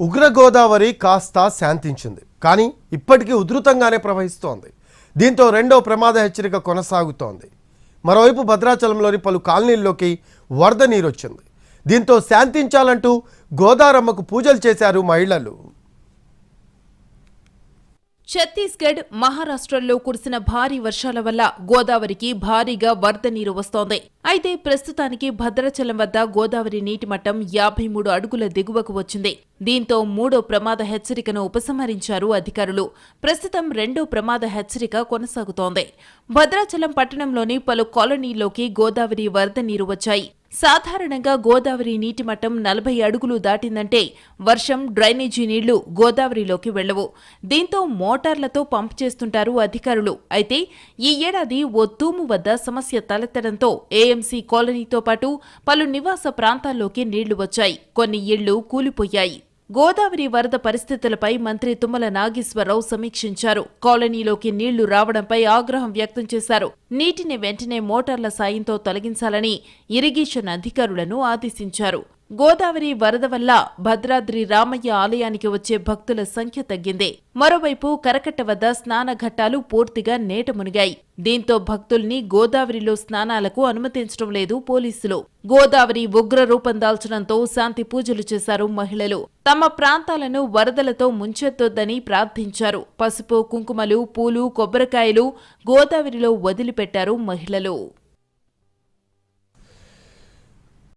ఉగ్రగోదావరి కాస్త శాంతించింది. కానీ ఇప్పటికీ ఉధృతంగానే ప్రవహిస్తోంది. దీంతో రెండో ప్రమాద హెచ్చరిక కొనసాగుతోంది. మరోవైపు భద్రాచలంలోని పలు కాలనీల్లోకి వరద నీరొచ్చింది. దీంతో శాంతించాలంటూ గోదారమ్మకు పూజలు చేశారు మహిళలు. ఛత్తీస్గఢ్ మహారాష్ట్రల్లో కురిసిన భారీ వర్షాల వల్ల గోదావరికి భారీగా వరద నీరు వస్తోంది. అయితే ప్రస్తుతానికి భద్రాచలం వద్ద గోదావరి నీటి మట్టం యాభై మూడు అడుగుల దిగువకు వచ్చింది. దీంతో మూడో ప్రమాద హెచ్చరికను ఉపసంహరించారు అధికారులు. ప్రస్తుతం రెండో ప్రమాద హెచ్చరిక కొనసాగుతోంది. భద్రాచలం పట్టణంలోని పలు కాలనీల్లోకి గోదావరి వరద నీరు వచ్చాయి. సాధారణంగా గోదావరి నీటి మట్టం నలభై అడుగులు దాటిందంటే వర్షం డ్రైనేజీ నీళ్ళు గోదావరిలోకి వెళ్ళవు దీంతో మోటార్లతో పంప్ చేస్తుంటారు అధికారులు. అయితే ఈ ఏడాది ఓ తూము వద్ద సమస్య తలెత్తడంతో ఏఎంసీ కాలనీతో పాటు పలు నివాస ప్రాంతాల్లోకి నీళ్ళు వచ్చాయి. కొన్ని ఇళ్ళు కూలిపోయాయి. గోదావరి వరద పరిస్థితులపై మంత్రి తుమ్మల నాగేశ్వరరావు సమీక్షించారు. కాలనీలోకి నీళ్ళు రావడంపై ఆగ్రహం వ్యక్తం చేశారు. నీటిని వెంటనే మోటార్ల సాయంతో తొలగించాలని ఇరిగేషన్ అధికారులను ఆదేశించారు. గోదావరి వరద వల్ల భద్రాద్రి రామయ్య ఆలయానికి వచ్చే భక్తుల సంఖ్య తగ్గింది. మరోవైపు కరకట్ట వద్ద స్నానఘట్టాలు పూర్తిగా నేట మునిగాయి. దీంతో భక్తుల్ని గోదావరిలో స్నానాలకు అనుమతించడం లేదు పోలీసులు. గోదావరి ఉగ్ర రూపం దాల్చడంతో శాంతి పూజలు చేశారు మహిళలు. తమ ప్రాంతాలను వరదలతో ముంచెత్తొద్దని ప్రార్థించారు. పసుపు కుంకుమలు పూలు కొబ్బరికాయలు గోదావరిలో వదిలిపెట్టారు మహిళలు.